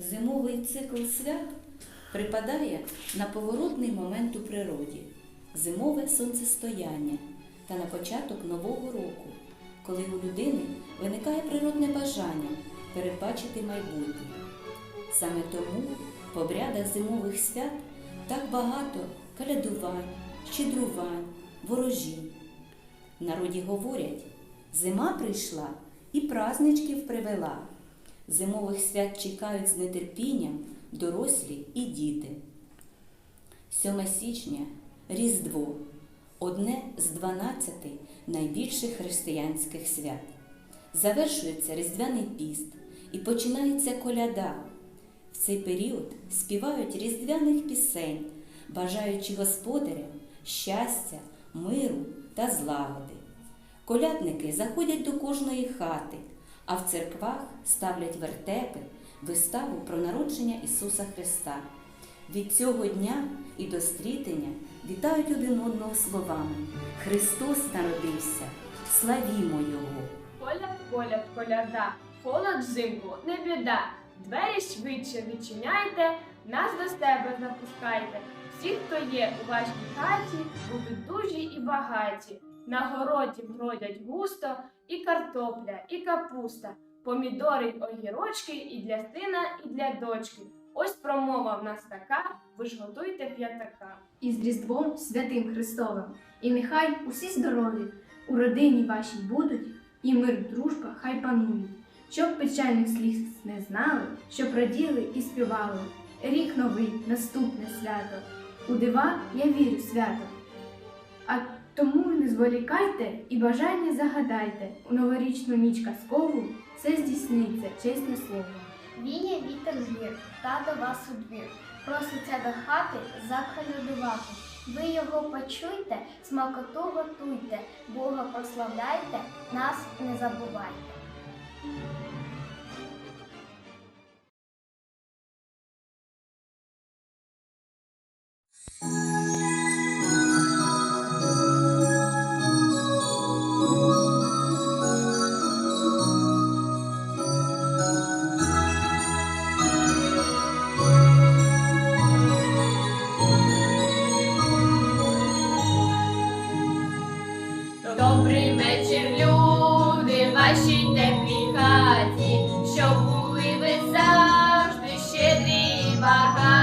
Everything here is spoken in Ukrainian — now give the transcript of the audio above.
Зимовий цикл свят припадає на поворотний момент у природі, зимове сонцестояння та на початок нового року, коли у людини виникає природне бажання передбачити майбутнє. Саме тому в обрядах зимових свят так багато калядувань, щедрувань, ворожінь. Народі говорять, зима прийшла і праздничків привела. Зимових свят чекають з нетерпінням дорослі і діти. 7 січня Різдво одне з 12 найбільших християнських свят. Завершується Різдвяний піст і починається коляда. В цей період співають різдвяних пісень, бажаючи господарям щастя, миру та злагоди. Колядники заходять до кожної хати, а в церквах ставлять вертепи, виставу про народження Ісуса Христа. Від цього дня і до стрітення вітають один одного словами Христос народився, славімо Його! Коляд, коляд, коляда, холод взимку, не біда. Двері швидше відчиняйте, нас до себе запускайте. Всі, хто є у вашій хаті, будуть дужі і багаті. На городі вродять густо і картопля, і капуста, помідори й огірочки і для сина, і для дочки. Ось промова в нас така, ви ж готуйте п'ятака. із Різдвом Святим Христовим. І нехай усі здорові у родині вашій будуть, і мир, дружба хай панують. Щоб печальних сліз не знали, щоб раділи і співали. Рік новий, наступне свято. У дива я вірю свято. А тому не зволікайте і бажання загадайте. У новорічну ніч казкову все здійсниться, чесне слово. Віє вітер звір, та до вас у двір. Проситься до хати заколядувати. Ви його почуйте, смакоту готуйте, Бога прославляйте, нас не забувайте. добрий вечір, люди, вашій теплій хаті, щоб були ви завжди щедрі і багаті.